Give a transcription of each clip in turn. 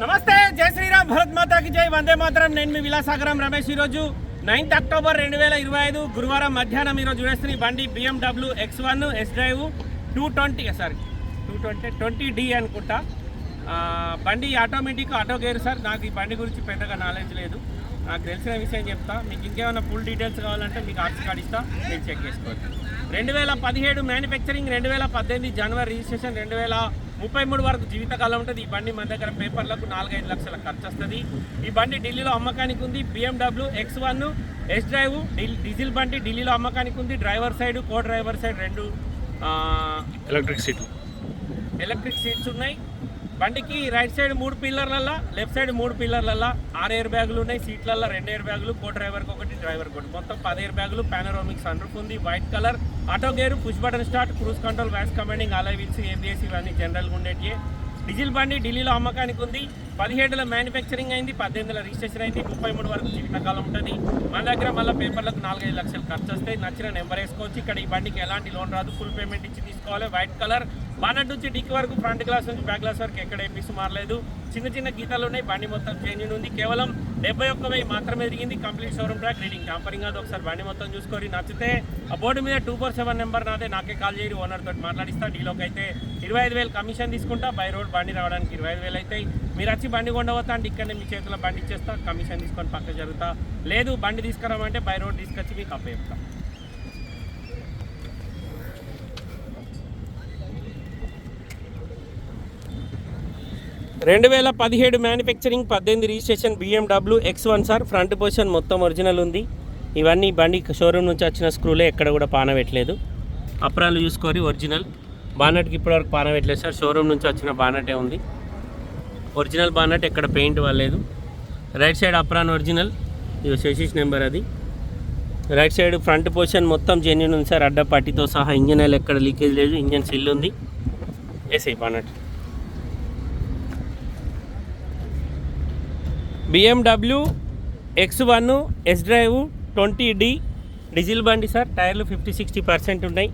నమస్తే జై శ్రీరామ్ భరత్ మాతాకి జై వందే మాతరం. నేను మీ విలాసాగరం రమేష్ ఈరోజు నైన్త్ అక్టోబర్ రెండు వేల ఇరవై ఐదు గురువారం మధ్యాహ్నం ఈరోజు చూడేస్తున్న బండి BMW X one S drive two twenty sorry two twenty twenty D అనుకుంటా. బండి ఆటోమేటిక్ ఆటో గేర్ సార్ నాకు ఈ బండి గురించి పెద్దగా నాలెడ్జ్ లేదు. నాకు తెలిసిన విషయం చెప్తా. మీకు ఇంకేమైనా ఫుల్ డీటెయిల్స్ కావాలంటే మీకు ఆర్సీ కార్డు ఇస్తా. మీరు చెక్ చేసుకోవచ్చు. రెండు వేల పదిహేడు మ్యానుఫ్యాక్చరింగ్ రెండు వేల పద్దెనిమిది జనవరి రిజిస్ట్రేషన్ రెండు వేల ముప్పై మూడు వరకు జీవితకాలం ఉంటుంది. ఈ బండి మన దగ్గర పేపర్లకు నాలుగైదు లక్షల ఖర్చు వస్తుంది ఈ బండి ఢిల్లీలో అమ్మకానికి ఉంది. BMW X one S drive diesel బండి ఢిల్లీలో అమ్మకానికి ఉంది. Driver side co driver side రెండు ఎలక్ట్రిక్ సీట్ ఎలక్ట్రిక్ సీట్స్ ఉన్నాయి. బండికి రైట్ సైడ్ మూడు పిల్లర్లల్లా లెఫ్ట్ సైడ్ మూడు పిల్లర్లల్లా. ఆరు ఎయిర్ బ్యాగులు ఉన్నాయి సీట్లల్లో రెండు ఎయిర్ బ్యాగులు కో డ్రైవర్కి ఒకటి డ్రైవర్కి ఒకటి. మొత్తం పది ఎయిర్ బ్యాగులు పానరోమిక్ సన్రూఫ్ ఉంది white colour auto gear push button start cruise control voice commanding alloy wheels ABS ఇవన్నీ జనరల్గా ఉండేటివి డీజిల్ బండి ఢిల్లీలో అమ్మకానికి ఉంది. పదిహేడులో మ్యానుఫ్యాక్చరింగ్ అయింది పద్దెనిమిదిలో రిజిస్ట్రేషన్ అయింది ముప్పై మూడు వరకు జీవితకాలం ఉంటుంది. మన దగ్గర మళ్ళీ పేపర్లకు నాలుగైదు లక్షలు ఖర్చు వస్తాయి నచ్చిన నెంబర్ వేసుకోవచ్చు. ఇక్కడ ఈ బండికి ఎలాంటి లోన్ రాదు. ఫుల్ పేమెంట్ ఇచ్చి తీసుకోవాలి. వైట్ కలర్ బానట్ నుంచి డిక్కి వరకు ఫ్రంట్ గ్లాస్ నుంచి బ్యాక్ గ్లాస్ వరకు ఎక్కడ ఏపీస్ మారలేదు. చిన్న చిన్న గీతాలు ఉన్నాయి. బండి మొత్తం చేంజ్ ఉంది. కేవలం డెబ్బై ఒక్క వెయ్యి మాత్రమే ఎదిగింది complete showroom track reading tampering అది ఒకసారి బండి మొత్తం చూసుకొని నచ్చితే ఆ బోర్డు మీద టూ ఫోర్ సెవెన్ నెంబర్ నాదే. నాకే కాల్ చేయరు. ఓనర్ తోటి మాట్లాడిస్తా. డీలోకి అయితే ఇరవై ఐదు వేలు కమిషన్ తీసుకుంటా. బై రోడ్ బండి రావడానికి ఇరవై ఐదు వేలు అవుతాయి. మీరు వచ్చి బండి కొండవతా అంటే ఇక్కడనే మీ చేతిలో బండి ఇచ్చేస్తా కమిషన్ తీసుకొని పక్క జరుగుతా. లేదు బండి తీసుకురామంటే బై రోడ్ తీసుకొచ్చి మీకు అప్పేస్తా రెండు వేల పదిహేడు మ్యానుఫ్యాక్చరింగ్ పద్దెనిమిది registration BMW X one sir front position మొత్తం ఒరిజినల్ ఉంది. ఇవన్నీ బండి షోరూమ్ నుంచి వచ్చిన స్క్రూలే ఎక్కడ కూడా పానబెట్టలేదు. అప్రాలు చూసుకొని ఒరిజినల్ బానట్కి ఇప్పటివరకు పానబెట్టలేదు సార్ షోరూమ్ నుంచి వచ్చిన బానటే ఉంది. ఒరిజినల్ బాన్నట్ ఎక్కడ పెయింట్ వాళ్ళలేదు రైట్ సైడ్ అప్రాన్ ఒరిజినల్ ఇది శశిష్ నెంబర్ అది. రైట్ సైడ్ ఫ్రంట్ పొజిషన్ మొత్తం జెన్యున్ ఉంది సార్. అడ్డ పట్టితో సహా ఇంజన్ ఆయిల్ ఎక్కడ లీకేజ్ లేదు ఇంజన్ సిల్ ఉంది. SI bonnet BMW X one S drive twenty D diesel బండి సార్. టైర్లు ఫిఫ్టీ సిక్స్టీ పర్సెంట్ ఉన్నాయి.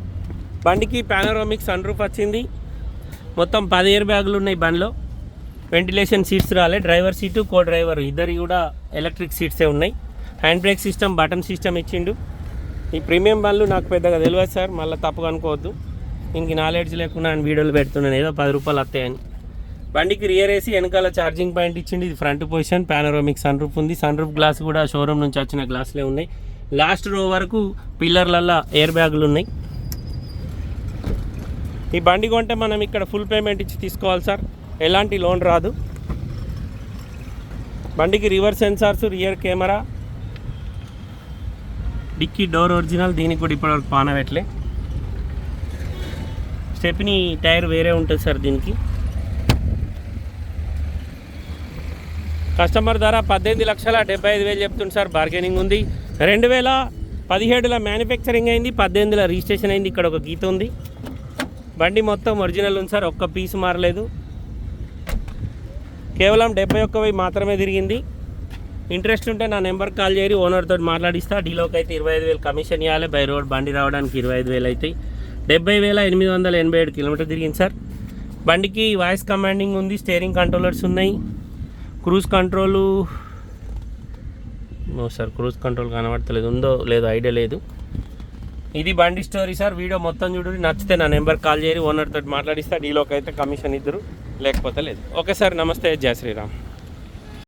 బండికి పానరోమిక్ సన్ రూఫ్ వచ్చింది. మొత్తం పది ఇయర్ బ్యాగులు ఉన్నాయి బండిలో. వెంటిలేషన్ సీట్స్ రాలే డ్రైవర్ సీటు కో డ్రైవర్ ఇద్దరు కూడా ఎలక్ట్రిక్ సీట్సే ఉన్నాయి. Hand brake system button system ఇచ్చిండు. ఈ ప్రీమియం బండ్లు నాకు పెద్దగా తెలియదు సార్ మళ్ళీ తప్పుగా అనుకోవద్దు. ఇంక నాలెడ్జ్ లేకుండా నేను వీడియోలు పెడుతున్నాను. ఏదో పది రూపాయలు వస్తాయని బండికి రియర్ వేసి వెనకాల ఛార్జింగ్ పాయింట్ ఇచ్చింది ఇది front position panoramic sunroof ఉంది. సన్ రూఫ్ గ్లాస్ కూడా షోరూమ్ నుంచి వచ్చిన గ్లాసులే ఉన్నాయి. లాస్ట్ రో వరకు పిల్లర్లల్లో ఎయిర్ బ్యాగులు ఉన్నాయి. ఈ బండి కొంటే మనం ఇక్కడ ఫుల్ పేమెంట్ ఇచ్చి తీసుకోవాలి సార్. ఎలాంటి లోన్ రాదు. బండికి reverse sensors rear camera dickey door original దీనికి కూడా ఇప్పటివరకు పానవెట్లే స్టెప్ని టైర్ వేరే ఉంటుంది సార్ దీనికి. కస్టమర్ ధర పద్దెనిమిది లక్షల డెబ్బై ఐదు వేలు చెప్తుంది సార్ బార్గెనింగ్ ఉంది. రెండు వేల పదిహేడులో మ్యానుఫ్యాక్చరింగ్ అయింది పద్దెనిమిదిలో రిజిస్ట్రేషన్ అయింది ఇక్కడ ఒక గీత ఉంది. బండి మొత్తం ఒరిజినల్ ఉంది సార్ ఒక్క పీస్ మారలేదు. కేవలం డెబ్బై ఒక్క వెయ్యి మాత్రమే తిరిగింది. ఇంట్రెస్ట్ ఉంటే నా నెంబర్ కాల్ చేయరు ఓనర్తో మాట్లాడిస్తా. డీలోకి అయితే ఇరవై ఐదు వేలు కమిషన్ ఇవ్వాలి బై రోడ్ బండి రావడానికి ఇరవై ఐదు వేలు అవుతాయి డెబ్బై వేల ఎనిమిది వందల ఎనభై ఏడు కిలోమీటర్ తిరిగింది సార్. బండికి వాయిస్ కమాండింగ్ ఉంది స్టీరింగ్ కంట్రోలర్స్ ఉన్నాయి. Cruise control sir cruise control కనబడతలేదు. ఉందో లేదో ఐడియా లేదు. ఇది బండి స్టోరీ సార్. వీడియో మొత్తం చూడండి. నచ్చితే నా నెంబర్ కాల్ చేయరు ఓనర్తో మాట్లాడిస్తా. డీలోకి అయితే కమిషన్ ఇద్దరు. లేకపోతే లేదు. ఓకే సార్ నమస్తే జయ శ్రీరామ్.